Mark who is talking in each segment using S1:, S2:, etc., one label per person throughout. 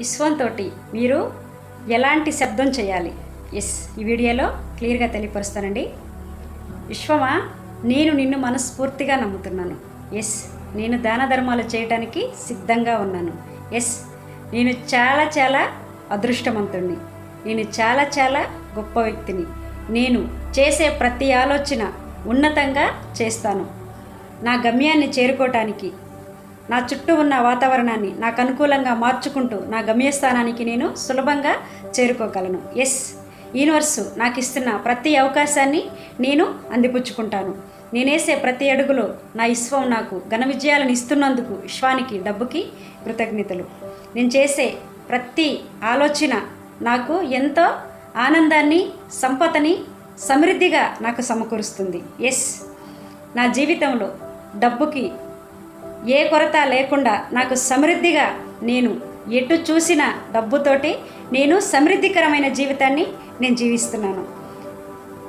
S1: ఇస్వంతో మీరు ఎలాంటి శబ్దం చేయాలి? ఎస్ ఈ వీడియోలో క్లియర్గా తెలియపరుస్తానండి. విశ్వమా నేను నిన్ను మనస్ఫూర్తిగా నమ్ముతున్నాను. ఎస్ నేను దాన ధర్మాలు చేయటానికి సిద్ధంగా ఉన్నాను. ఎస్ నేను చాలా చాలా అదృష్టవంతుణ్ణి. నేను చాలా చాలా గొప్ప వ్యక్తిని. నేను చేసే ప్రతి ఆలోచన ఉన్నతంగా చేస్తాను. నా గమ్యాన్ని చేరుకోవటానికి నా చుట్టూ ఉన్న వాతావరణాన్ని నాకు అనుకూలంగా మార్చుకుంటూ నా గమ్యస్థానానికి నేను సులభంగా చేరుకోగలను. ఎస్ యూనివర్సు నాకు ఇస్తున్న ప్రతి అవకాశాన్ని నేను అందిపుచ్చుకుంటాను. నేనేసే ప్రతి అడుగులో నా విశ్వం నాకు ఘన విజయాలను ఇస్తున్నందుకు విశ్వానికి డబ్బుకి కృతజ్ఞతలు. నేను చేసే ప్రతి ఆలోచన నాకు ఎంతో ఆనందాన్ని సంపదని సమృద్ధిగా నాకు సమకూరుస్తుంది. ఎస్ నా జీవితంలో డబ్బుకి ఏ కొరత లేకుండా నాకు సమృద్ధిగా నేను ఎటు చూసిన డబ్బుతోటి నేను సమృద్ధికరమైన జీవితాన్ని నేను జీవిస్తున్నాను.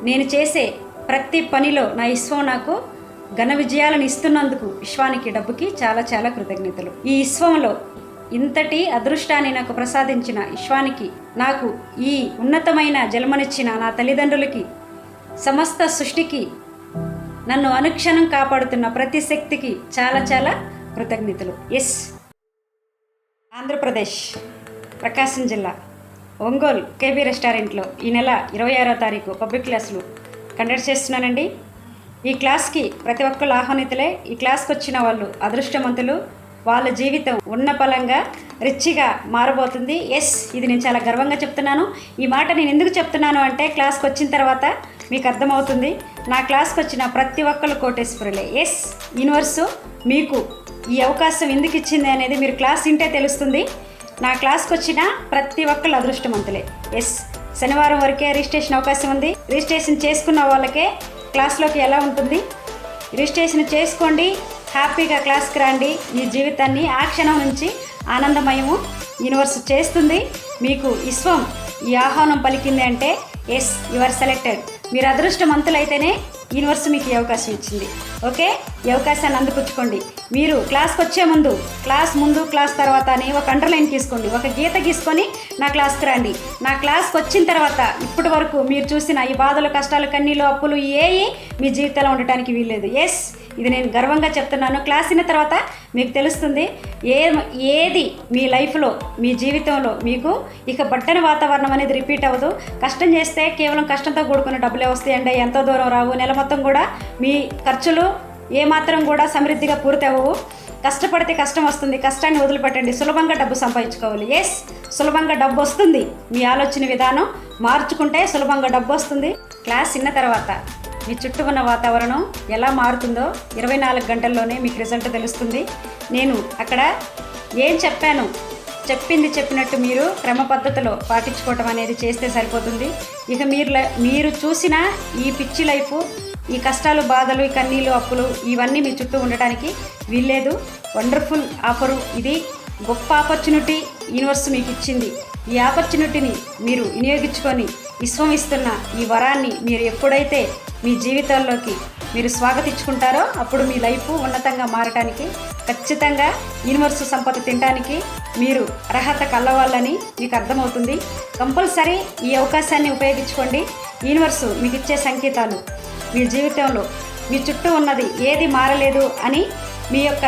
S1: నేను చేసే ప్రతి పనిలో నా ఇస్వం నాకు ఘన విజయాలను ఇస్తున్నందుకు విశ్వానికి డబ్బుకి చాలా చాలా కృతజ్ఞతలు. ఈ విశ్వంలో ఇంతటి అదృష్టాన్ని నాకు ప్రసాదించిన విశ్వానికి నాకు ఈ ఉన్నతమైన జన్మనిచ్చిన నా తల్లిదండ్రులకి సమస్త సృష్టికి నన్ను అనుక్షణం కాపాడుతున్న ప్రతి శక్తికి చాలా చాలా కృతజ్ఞతలు. ఎస్ ఆంధ్రప్రదేశ్ ప్రకాశం జిల్లా ఒంగోలు కేబీ రెస్టారెంట్లో ఈ నెల ఇరవై ఆరో తారీఖు పబ్లిక్ క్లాసులు కండక్ట్ చేస్తున్నానండి. ఈ క్లాస్కి ప్రతి ఒక్కరు ఆహ్వానితులే. ఈ క్లాస్కి వచ్చిన వాళ్ళు అదృష్టవంతులు. వాళ్ళ జీవితం ఉన్న పలంగా రిచ్గా మారబోతుంది. ఎస్ ఇది నేను చాలా గర్వంగా చెప్తున్నాను. ఈ మాట నేను ఎందుకు చెప్తున్నాను అంటే క్లాస్కి వచ్చిన తర్వాత మీకు అర్థమవుతుంది? నా క్లాస్కి వచ్చిన ప్రతి ఒక్కరు కోటేశ్వరులే. ఎస్ యూనివర్సు మీకు ఈ అవకాశం ఎందుకు ఇచ్చింది అనేది మీరు క్లాస్ వింటే తెలుస్తుంది. నా క్లాస్కి వచ్చిన ప్రతి ఒక్కరు అదృష్టవంతులే. ఎస్ శనివారం వరకే రిజిస్ట్రేషన్ అవకాశం ఉంది. రిజిస్ట్రేషన్ చేసుకున్న వాళ్ళకే క్లాస్లోకి ఎలా ఉంటుంది? రిజిస్ట్రేషన్ చేసుకోండి. హ్యాపీగా క్లాస్కి రండి. మీ జీవితాన్ని ఆ క్షణం నుంచి ఆనందమయము యూనివర్స్ చేస్తుంది. మీకు విశ్వం ఈ ఆహ్వానం పలికింది అంటే ఎస్ యు ఆర్ సెలెక్టెడ్ మీరు అదృష్టవంతులైతేనే యూనివర్స్ మీకు ఈ అవకాశం ఇచ్చింది. ఓకే ఈ అవకాశాన్ని అందుపుచ్చుకోండి. మీరు క్లాస్కి వచ్చే ముందు క్లాస్ ముందు క్లాస్ తర్వాత అని ఒక అండర్లైన్ తీసుకోండి. ఒక గీత గీసుకొని నా క్లాస్కి రండి. నా క్లాస్కి వచ్చిన తర్వాత ఇప్పటి వరకు మీరు చూసిన ఈ బాధలు కష్టాలు కన్నీలు అప్పులు ఏవి మీ జీవితంలో ఉండటానికి వీల్లేదు. ఎస్ ఇది నేను గర్వంగా చెప్తున్నాను. క్లాస్ అయిన తర్వాత మీకు తెలుస్తుంది ఏ ఏది మీ లైఫ్లో మీ జీవితంలో మీకు ఇక పట్టని వాతావరణం అనేది రిపీట్ అవ్వదు. కష్టం చేస్తే కేవలం కష్టంతో కూడుకున్న డబ్బులే వస్తాయండి ఎంతో దూరం రావు. నెల మొత్తం కూడా మీ ఖర్చులు ఏమాత్రం కూడా సమృద్ధిగా పూర్తి అవ్వవు. కష్టపడితే కష్టం వస్తుంది. కష్టాన్ని వదిలిపెట్టండి. సులభంగా డబ్బు సంపాదించుకోవాలి. ఎస్ సులభంగా డబ్బు వస్తుంది. మీ ఆలోచన విధానం మార్చుకుంటే సులభంగా డబ్బు వస్తుంది. క్లాస్ విన్న తర్వాత. మీ చుట్టూ ఉన్న వాతావరణం ఎలా మారుతుందో ఇరవై నాలుగు గంటల్లోనే మీకు రిజల్ట్ తెలుస్తుంది. నేను అక్కడ ఏం చెప్పాను? చెప్పింది చెప్పినట్టు మీరు క్రమ పద్ధతిలో పాటించుకోవటం అనేది చేస్తే సరిపోతుంది. ఇక మీరు లై- మీరు చూసిన ఈ పిచ్చి లైఫ్ ఈ కష్టాలు బాధలు ఈ కన్నీళ్ళు అప్పులు ఇవన్నీ మీ చుట్టూ ఉండటానికి వీల్లేదు. వండర్ఫుల్ ఆఫరు ఇది. గొప్ప ఆపర్చునిటీ యూనివర్స్ మీకు ఇచ్చింది. ఈ ఆపర్చునిటీని మీరు వినియోగించుకొని విశ్వం ఇస్తున్న ఈ వరాన్ని మీరు ఎప్పుడైతే మీ జీవితాల్లోకి మీరు స్వాగతించుకుంటారో అప్పుడు మీ లైఫ్ ఉన్నతంగా మారటానికి ఖచ్చితంగా యూనివర్స్ సంపద తినడానికి మీరు అర్హత కలవాలని మీకు అర్థమవుతుంది. కంపల్సరీ ఈ అవకాశాన్ని ఉపయోగించుకోండి. యూనివర్సు మీకు ఇచ్చే సంకేతాలు మీ జీవితంలో మీ చుట్టూ ఉన్నది ఏది మారలేదు అని మీ యొక్క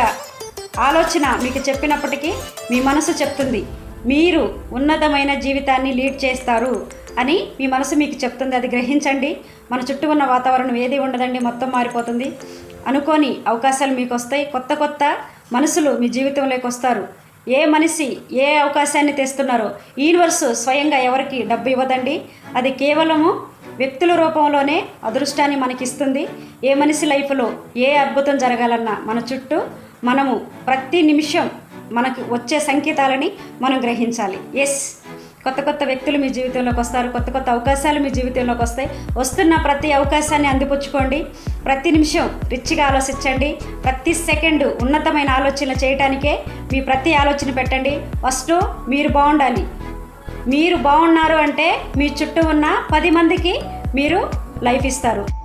S1: ఆలోచన మీకు చెప్పినప్పటికీ మీ మనసు చెప్తుంది. మీరు ఉన్నతమైన జీవితాన్ని లీడ్ చేస్తారు అని మీ మనసు మీకు చెప్తుంది. అది గ్రహించండి. మన చుట్టూ ఉన్న వాతావరణం ఏది ఉండదండి మొత్తం మారిపోతుంది. అనుకోని అవకాశాలు మీకు వస్తాయి. కొత్త కొత్త మనసులు మీ జీవితంలోకి వస్తారు. ఏ మనిషి ఏ అవకాశాన్ని తెస్తున్నారో యూనివర్స్ స్వయంగా ఎవరికి డబ్బు ఇవ్వదండి. అది కేవలము వ్యక్తుల రూపంలోనే అదృష్టాన్ని మనకిస్తుంది. ఏ మనిషి లైఫ్లో ఏ అద్భుతం జరగాలన్నా మన చుట్టూ మనము ప్రతి నిమిషం మనకు వచ్చే సంకేతాలని మనం గ్రహించాలి. ఎస్ కొత్త కొత్త వ్యక్తులు మీ జీవితంలోకి వస్తారు. కొత్త కొత్త అవకాశాలు మీ జీవితంలోకి వస్తాయి. వస్తున్న ప్రతి అవకాశాన్ని అందిపుచ్చుకోండి. ప్రతి నిమిషం రిచ్గా ఆలోచించండి. ప్రతి సెకండ్ ఉన్నతమైన ఆలోచనలు చేయటానికే మీ ప్రతి ఆలోచన పెట్టండి. ఫస్ట్ మీరు బాగుండాలి. మీరు బాగున్నారు అంటే మీ చుట్టూ ఉన్న పది మందికి మీరు లైఫ్ ఇస్తారు.